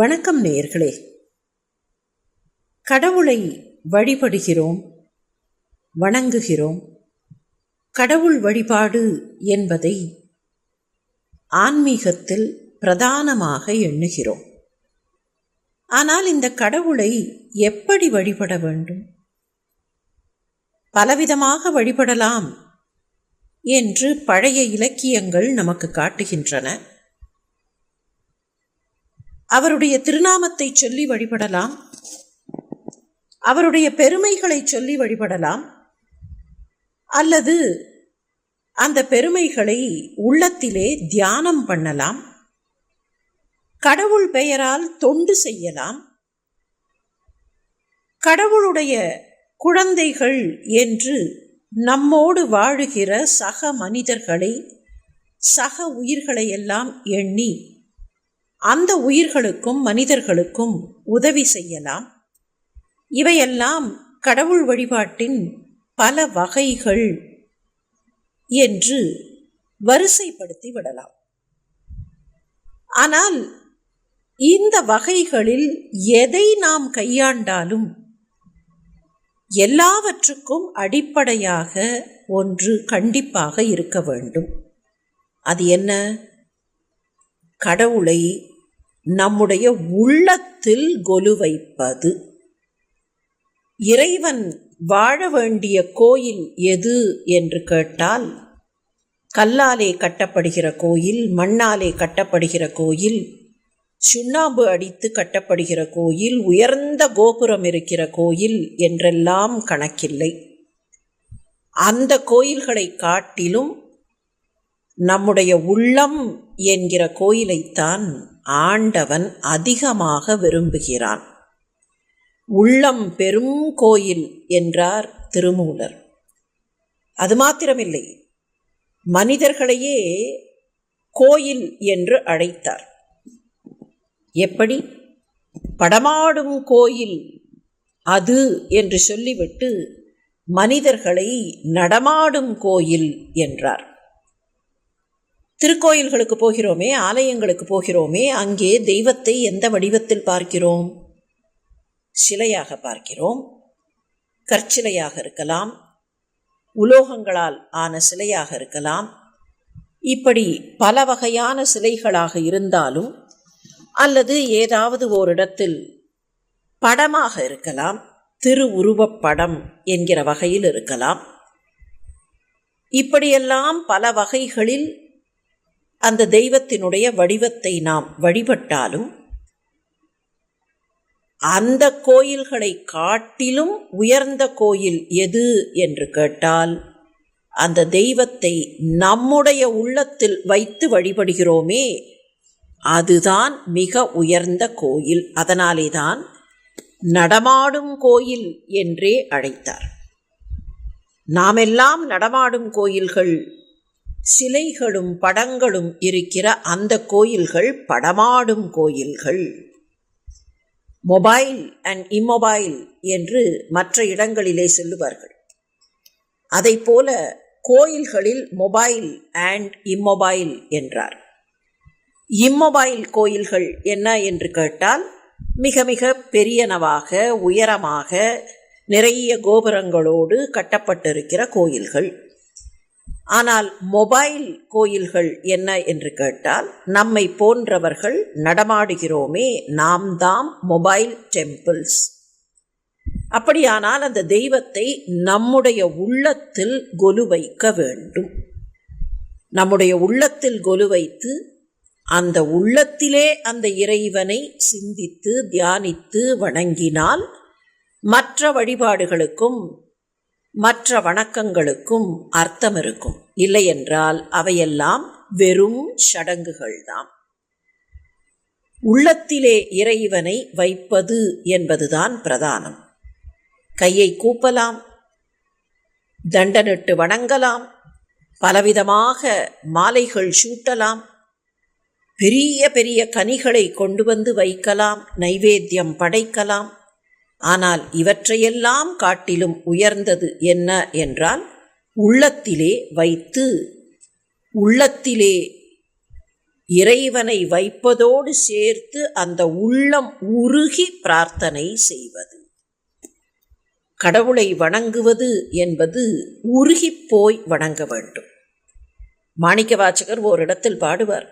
வணக்கம் நேயர்களே. கடவுளை வழிபடுகிறோம் வணங்குகிறோம். கடவுள் வழிபாடு என்பதை ஆன்மீகத்தில் பிரதானமாக எண்ணுகிறோம். ஆனால் இந்த கடவுளை எப்படி வழிபட வேண்டும்? பலவிதமாக வழிபடலாம் என்று பழைய இலக்கியங்கள் நமக்கு காட்டுகின்றன. அவருடைய திருநாமத்தை சொல்லி வழிபடலாம். அவருடைய பெருமைகளை சொல்லி வழிபடலாம். அல்லது அந்த பெருமைகளை உள்ளத்திலே தியானம் பண்ணலாம். கடவுள் பெயரால் தொண்டு செய்யலாம். கடவுளுடைய குழந்தைகள் என்று நம்மோடு வாழுகிற சக மனிதர்களை சக உயிர்களை எல்லாம் எண்ணி அந்த உயிர்களுக்கும் மனிதர்களுக்கும் உதவி செய்யலாம். இவையெல்லாம் கடவுள் வழிபாட்டின் பல வகைகள் என்று வரிசைப்படுத்தி விடலாம். ஆனால் இந்த வகைகளில் எதை நாம் கையாண்டாலும் எல்லாவற்றுக்கும் அடிப்படையாக ஒன்று கண்டிப்பாக இருக்க வேண்டும். அது என்ன? கடவுளை நம்முடைய உள்ளத்தில் கொலு வைப்பது. இறைவன் வாழ வேண்டிய கோயில் எது என்று கேட்டால் கல்லாலே கட்டப்படுகிற கோயில் மண்ணாலே கட்டப்படுகிற கோயில் சுண்ணாம்பு அடித்து கட்டப்படுகிற கோயில் உயர்ந்த கோபுரம் இருக்கிற கோயில் என்றெல்லாம் கணக்கில்லை. அந்த கோயில்களை காட்டிலும் நம்முடைய உள்ளம் என்கிற கோயிலைத்தான் ஆண்டவன் அதிகமாக விரும்புகிறான். உள்ளம் பெரும் கோயில் என்றார் திருமூலர். அது மாத்திரமில்லை மனிதர்களையே கோயில் என்று அழைத்தார். எப்படி? படமாடும் கோயில் அது என்று சொல்லிவிட்டு மனிதர்களை நடமாடும் கோயில் என்றார். திருக்கோயில்களுக்கு போகிறோமே ஆலயங்களுக்கு போகிறோமே அங்கே தெய்வத்தை எந்த வடிவத்தில் பார்க்கிறோம்? சிலையாக பார்க்கிறோம். கற்சிலையாக இருக்கலாம். உலோகங்களால் ஆன சிலையாக இருக்கலாம். இப்படி பல வகையான சிலைகளாக இருந்தாலும் அல்லது ஏதாவது ஓரிடத்தில் படமாக இருக்கலாம். திருவுருவப் படம் என்கிற வகையில் இருக்கலாம். இப்படியெல்லாம் பல வகைகளில் அந்த தெய்வத்தினுடைய வடிவத்தை நாம் வழிபட்டாலும் அந்த கோயில்களை காட்டிலும் உயர்ந்த கோயில் எது என்று கேட்டால் அந்த தெய்வத்தை நம்முடைய உள்ளத்தில் வைத்து வழிபடுகிறோமே அதுதான் மிக உயர்ந்த கோயில். அதனாலே தான் நடமாடும் கோயில் என்றே அழைத்தார். நாமெல்லாம் நடமாடும் கோயில்கள் சிலைகளும் படங்களும் இருக்கிற அந்த கோயில்கள் படமாடும் கோயில்கள். மொபைல் அண்ட் இம்மொபைல் என்று மற்ற இடங்களிலே சொல்லுவார்கள். அதை போல கோயில்களில் மொபைல் அண்ட் இம்மொபைல் என்றார். இம்மொபைல் கோயில்கள் என்ன என்று கேட்டால் மிக மிக பெரியனவாக உயரமாக நிறைய கோபுரங்களோடு கட்டப்பட்டிருக்கிற கோயில்கள். ஆனால் மொபைல் கோயில்கள் என்ன என்று கேட்டால் நம்மை போன்றவர்கள் நடமாடுகிறோமே நாம் தாம் மொபைல் டெம்பிள்ஸ். அப்படியானால் அந்த தெய்வத்தை நம்முடைய உள்ளத்தில் கொலு வைக்க வேண்டும். நம்முடைய உள்ளத்தில் கொலு வைத்து அந்த உள்ளத்திலே அந்த இறைவனை சிந்தித்து தியானித்து வணங்கினால் மற்ற வழிபாடுகளுக்கும் மற்ற வணக்கங்களுக்கும் அர்த்தம் இருக்கும் இல்லையென்றால் அவையெல்லாம் வெறும் சடங்குகள்தாம். உள்ளத்திலே இறைவனை வைப்பது என்பதுதான் பிரதானம். கையை கூப்பலாம் தண்டனிட்டு வணங்கலாம் பலவிதமாக மாலைகள் சூட்டலாம் பெரிய பெரிய கனிகளை கொண்டு வந்து வைக்கலாம் நைவேத்தியம் படைக்கலாம் ஆனால் இவற்றையெல்லாம் காட்டிலும் உயர்ந்தது என்ன என்றால் உள்ளத்திலே வைத்து உள்ளத்திலே இறைவனை வைப்பதோடு சேர்த்து அந்த உள்ளம் உருகி பிரார்த்தனை செய்வது. கடவுளை வணங்குவது என்பது உருகிப் போய் வணங்க வேண்டும். மாணிக்க வாச்சகர் ஓரிடத்தில் பாடுவார்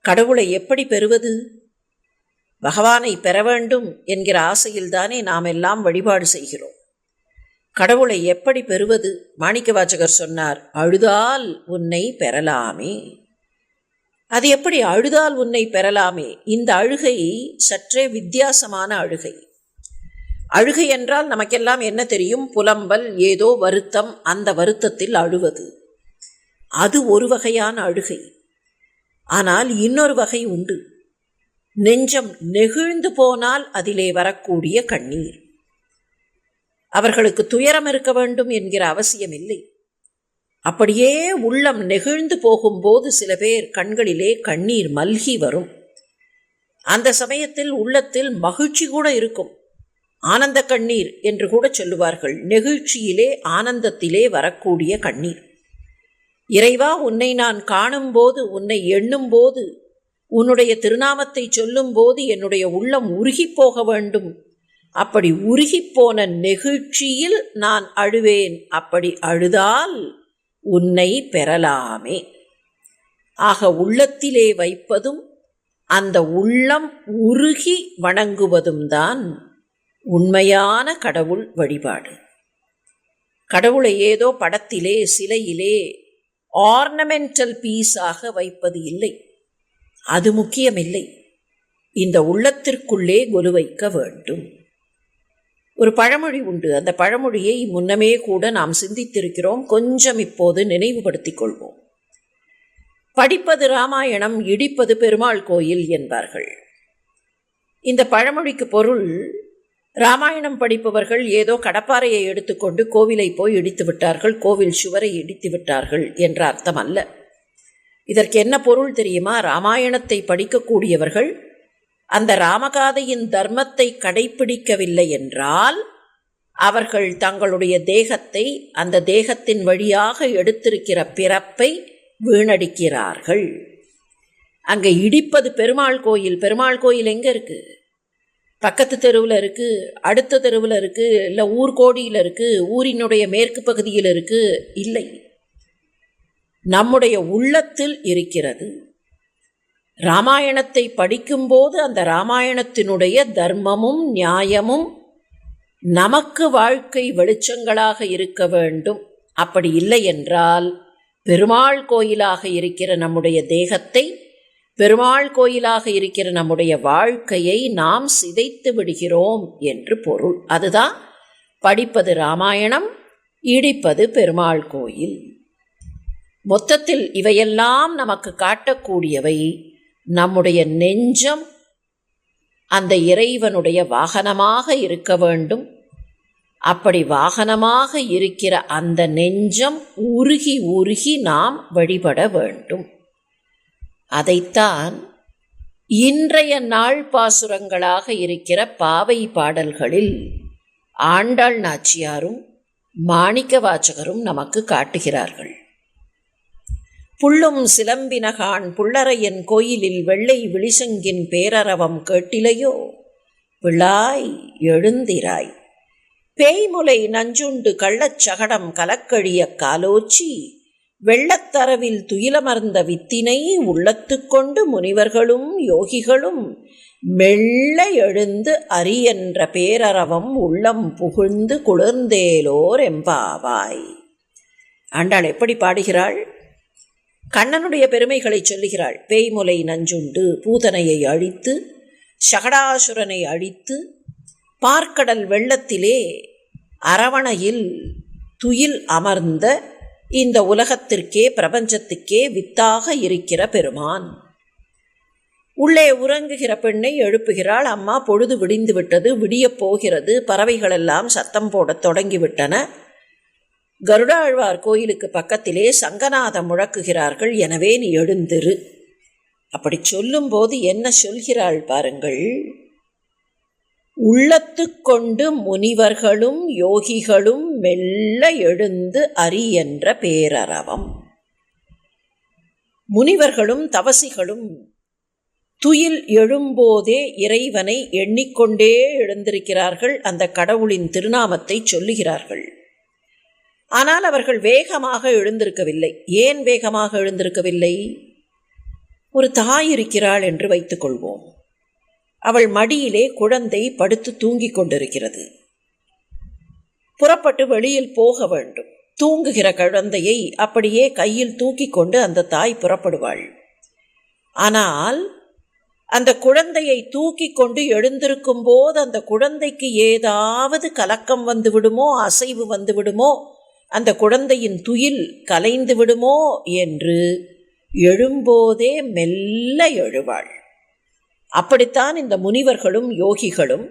கடவுளை எப்படி பெறுவது? பகவானை பெற வேண்டும் என்கிற ஆசையில்தானே நாம் எல்லாம் வழிபாடு செய்கிறோம். கடவுளை எப்படி பெறுவது? மாணிக்க வாச்சகர் சொன்னார் அழுதால் உன்னை பெறலாமே. அது எப்படி அழுதால் உன்னை பெறலாமே? இந்த அழுகை சற்றே வித்தியாசமான அழுகை. அழுகை என்றால் நமக்கெல்லாம் என்ன தெரியும்? புலம்பல் ஏதோ வருத்தம் அந்த வருத்தத்தில் அழுவது. அது ஒரு வகையான அழுகை. ஆனால் இன்னொரு வகை உண்டு. நெஞ்சம் நெகிழ்ந்து போனால் அதிலே வரக்கூடிய கண்ணீர். அவர்களுக்கு துயரம் இருக்க வேண்டும் என்கிற அவசியம் இல்லை. அப்படியே உள்ளம் நெகிழ்ந்து போகும்போது சில பேர் கண்களிலே கண்ணீர் மல்கி வரும். அந்த சமயத்தில் உள்ளத்தில் மகிழ்ச்சி கூட இருக்கும். ஆனந்த கண்ணீர் என்று கூட சொல்லுவார்கள். நெகிழ்ச்சியிலே ஆனந்தத்திலே வரக்கூடிய கண்ணீர். இறைவா உன்னை நான் காணும்போது உன்னை எண்ணும்போது உன்னுடைய திருநாமத்தை சொல்லும்போது என்னுடைய உள்ளம் உருகி போக வேண்டும். அப்படி உருகிப்போன நெகிழ்ச்சியில் நான் அழுவேன். அப்படி அழுதால் உன்னை பெறலாமே. ஆக உள்ளத்திலே வைப்பதும் அந்த உள்ளம் உருகி வணங்குவதும் தான் உண்மையான கடவுள் வழிபாடு. கடவுளை ஏதோ படத்திலே சிலையிலே ஆர்னமெண்டல் பீஸாக வைப்பது இல்லை. அது முக்கியமில்லை. இந்த உள்ளத்திற்குள்ளே கொலு வைக்க வேண்டும். ஒரு பழமொழி உண்டு. அந்த பழமொழியை முன்னமே கூட நாம் சிந்தித்திருக்கிறோம். கொஞ்சம் இப்போது நினைவுபடுத்திக் கொள்வோம். படிப்பது ராமாயணம் இடிப்பது பெருமாள் கோயில் என்பார்கள். இந்த பழமொழிக்கு பொருள் ராமாயணம் படிப்பவர்கள் ஏதோ கடப்பாறையை எடுத்துக்கொண்டு கோவிலை போய் இடித்து விட்டார்கள் கோவில் சுவரை இடித்து விட்டார்கள் என்ற அர்த்தம் அல்ல இதற்கு என்ன பொருள் தெரியுமா? ராமாயணத்தை படிக்கக்கூடியவர்கள் அந்த ராமகாதையின் தர்மத்தை கடைபிடிக்கவில்லை என்றால் அவர்கள் தங்களுடைய தேகத்தை அந்த தேகத்தின் வழியாக எடுத்திருக்கிற பிறப்பை வீணடிக்கிறார்கள். அங்கே இடிப்பது பெருமாள் கோயில். பெருமாள் கோயில் எங்கே இருக்குது பக்கத்து தெருவில் இருக்குது அடுத்த தெருவில் இருக்குது இல்லை ஊர்கோடியில் இருக்குது ஊரினுடைய மேற்கு பகுதியில் இருக்குது இல்லை. நம்முடைய உள்ளத்தில் இருக்கிறது. ராமாயணத்தை படிக்கும்போது அந்த ராமாயணத்தினுடைய தர்மமும் நியாயமும் நமக்கு வாழ்க்கை வெளிச்சங்களாக இருக்க வேண்டும். அப்படி இல்லை என்றால் பெருமாள் கோயிலாக இருக்கிற நம்முடைய தேகத்தை பெருமாள் கோயிலாக இருக்கிற நம்முடைய வாழ்க்கையை நாம் சிதைத்து விடுகிறோம் என்று பொருள். அதுதான் படிப்பது ராமாயணம் இடிப்பது பெருமாள் கோயில். மொத்தத்தில் இவையெல்லாம் நமக்கு காட்டக்கூடியவை நம்முடைய நெஞ்சம் அந்த இறைவனுடைய வாகனமாக இருக்க வேண்டும். அப்படி வாகனமாக இருக்கிற அந்த நெஞ்சம் உருகி உருகி நாம் வழிபட வேண்டும். அதைத்தான் இன்றைய நாள் பாசுரங்களாக இருக்கிற பாவை பாடல்களில் ஆண்டாள் நாச்சியாரும் மாணிக்க வாச்சகரும் நமக்கு காட்டுகிறார்கள். புள்ளும் சிலம்பினகான் புள்ளரையன் கோயிலில் வெள்ளை விழிசங்கின் பேரரவம் கேட்டிலையோ? பிள்ளாய் எழுந்திராய். பேய்முலை நஞ்சுண்டு கள்ளச்சகடம் கலக்கழிய காலோச்சி வெள்ளத்தரவில் துயிலமர்ந்த வித்தினை உள்ளத்துக்கொண்டு முனிவர்களும் யோகிகளும் மெல்ல எழுந்து அரியன்ற பேரரவம் உள்ளம் புகுந்து குளிர்ந்தேலோர் எம்பாவாய். ஆண்டாள் எப்படி பாடுகிறாள்? கண்ணனுடைய பெருமைகளை சொல்லுகிறாள். பேய்முலை நஞ்சுண்டு பூதனையை அழித்து சகடாசுரனை அழித்து பார்க்கடல் வெள்ளத்திலே அரவணையில் துயில் அமர்ந்த இந்த உலகத்திற்கே பிரபஞ்சத்துக்கே வித்தாக இருக்கிற பெருமான். உள்ளே உறங்குகிற பெண்ணை எழுப்புகிறாள். அம்மா பொழுது விடிந்து விட்டது விடியப் போகிறது. பறவைகளெல்லாம் சத்தம் போடத் தொடங்கிவிட்டன கருடாழ்வார் கோயிலுக்கு பக்கத்திலே சங்கநாதம் முழக்குகிறார்கள் எனவே நீ எழுந்திரு. அப்படி சொல்லும்போது என்ன சொல்கிறாள் பாருங்கள். உள்ளத்துக்கொண்டு முனிவர்களும் யோகிகளும் மெல்ல எழுந்து அரி என்ற பேரறவம் முனிவர்களும் தவசிகளும் துயில் எழும்போதே இறைவனை எண்ணிக்கொண்டே எழுந்திருக்கிறார்கள் அந்த கடவுளின் திருநாமத்தை சொல்லுகிறார்கள். ஆனால் அவர்கள் வேகமாக எழுந்திருக்கவில்லை. ஏன் வேகமாக எழுந்திருக்கவில்லை? ஒரு தாய் இருக்கிறாள் என்று வைத்துக்கொள்வோம். அவள் மடியிலே குழந்தை படுத்து தூங்கிக் கொண்டிருக்கிறது. புறப்பட்டு வெளியில் போக வேண்டும். தூங்குகிற குழந்தையை அப்படியே கையில் தூக்கி கொண்டு அந்த தாய் புறப்படுவாள். ஆனால் அந்த குழந்தையை தூக்கி கொண்டு எழுந்திருக்கும் போது அந்த குழந்தைக்கு ஏதாவது கலக்கம் வந்துவிடுமோ அசைவு வந்துவிடுமோ அந்த குழந்தையின் துயில் கலைந்து விடுமோ என்று எழும்போதே மெல்ல எழுவாள். அப்படித்தான் இந்த முனிவர்களும் யோகிகளும்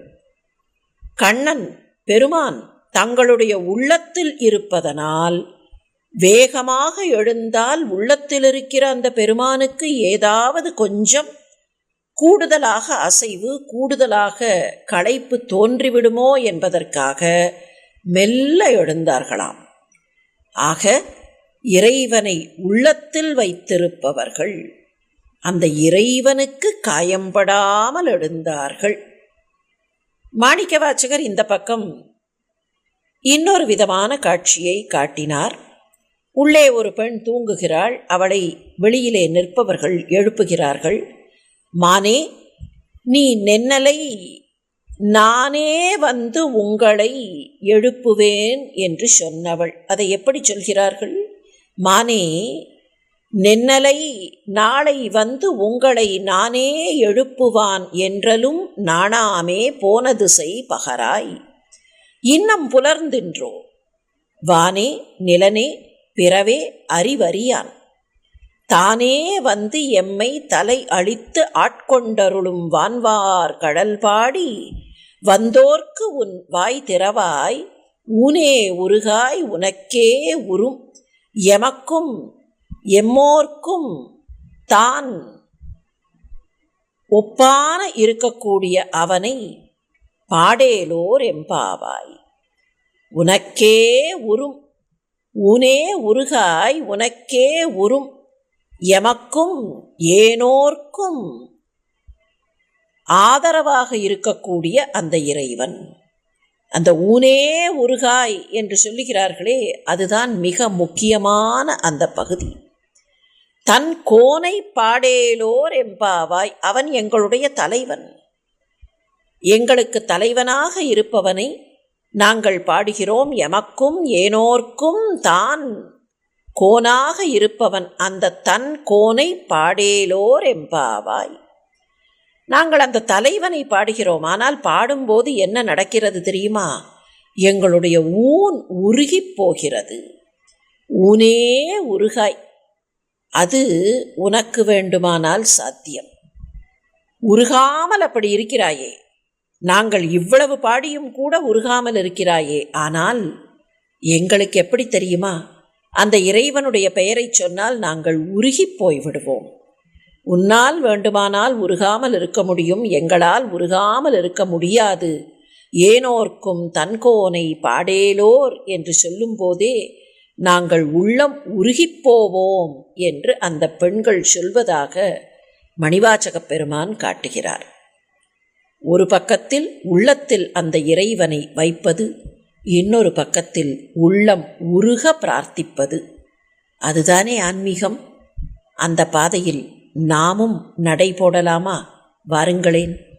கண்ணன் பெருமான் தங்களுடைய உள்ளத்தில் இருப்பதனால் வேகமாக எழுந்தால் உள்ளத்தில் இருக்கிற அந்த பெருமானுக்கு ஏதாவது கொஞ்சம் கூடுதலாக அசைவு கூடுதலாக களைப்பு தோன்றிவிடுமோ என்பதற்காக மெல்ல எழுந்தார்களாம். ஆக இறைவனை உள்ளத்தில் வைத்திருப்பவர்கள் அந்த இறைவனுக்கு காயம்படாமல் எழுந்தார்கள். மாணிக்கவாச்சகர் இந்த பக்கம் இன்னொரு விதமான காட்சியை காட்டினார். உள்ளே ஒரு பெண் தூங்குகிறாள். அவளை வெளியிலே நிற்பவர்கள் எழுப்புகிறார்கள். மானே நீ நென்னலை நானே வந்து உங்களை எழுப்புவேன் என்று சொன்னவள். அதை எப்படி சொல்கிறார்கள்? மானே நென்னலை நாளை வந்து உங்களை நானே எழுப்புவான் என்றலும் நாணாமே போனது செய் பகராய். இன்னம் புலர்ந்தின்றோ? வானே நிலனே பிறவே அறிவறியான். தானே வந்து எம்மை தலை அழித்து ஆட்கொண்டருளும் வான்வார் கடல் பாடி வந்தோர்க்கு உன் வாய் திறவாய் ஊனே உருகாய் உனக்கே உரும் எமக்கும் எம்மோர்க்கும் தான் ஒப்பான இருக்கக்கூடிய அவனை பாடேலோர் எம்பாவாய். உனக்கே உரும் உனே உருகாய் உனக்கே உரும் எமக்கும் ஏனோர்க்கும் ஆதரவாக இருக்கக்கூடிய அந்த இறைவன். அந்த ஊனே உருகாய் என்று சொல்லுகிறார்களே அதுதான் மிக முக்கியமான அந்த பகுதி. தன் கோனை பாடேலோர் எம்பாவாய் அவன் எங்களுடைய தலைவன். எங்களுக்கு தலைவனாக இருப்பவனை நாங்கள் பாடுகிறோம் எமக்கும் ஏனோர்க்கும் தான் கோனாக இருப்பவன் அந்த தன் கோனை பாடேலோர் எம்பாவாய் நாங்கள் அந்த தலைவனை பாடுகிறோம். ஆனால் பாடும்போது என்ன நடக்கிறது தெரியுமா? எங்களுடைய ஊன் உருகி போகிறது. ஊனே உருகாய். அது உனக்கு வேண்டுமானால் சாத்தியம். உருகாமல் அப்படி இருக்கிறாயே. நாங்கள் இவ்வளவு பாடியும் கூட உருகாமல் இருக்கிறாயே. ஆனால் எங்களுக்கு எப்படி தெரியுமா? அந்த இறைவனுடைய பெயரை சொன்னால் நாங்கள் உருகி போய்விடுவோம். உன்னால் வேண்டுமானால் உருகாமல் இருக்க முடியும். எங்களால் உருகாமல் இருக்க முடியாது. ஏனோர்க்கும் தன்கோனை பாடேலோர் என்று சொல்லும்போதே நாங்கள் உள்ளம் உருகிப்போவோம் என்று அந்த பெண்கள் சொல்வதாக மணிவாச்சகப் பெருமான் காட்டுகிறார். ஒரு பக்கத்தில் உள்ளத்தில் அந்த இறைவனை வைப்பது இன்னொரு பக்கத்தில் உள்ளம் உருக பிரார்த்திப்பது. அதுதானே ஆன்மீகம்? அந்த பாதையில் நாமும் நடை போடலாமா? வாருங்களேன்.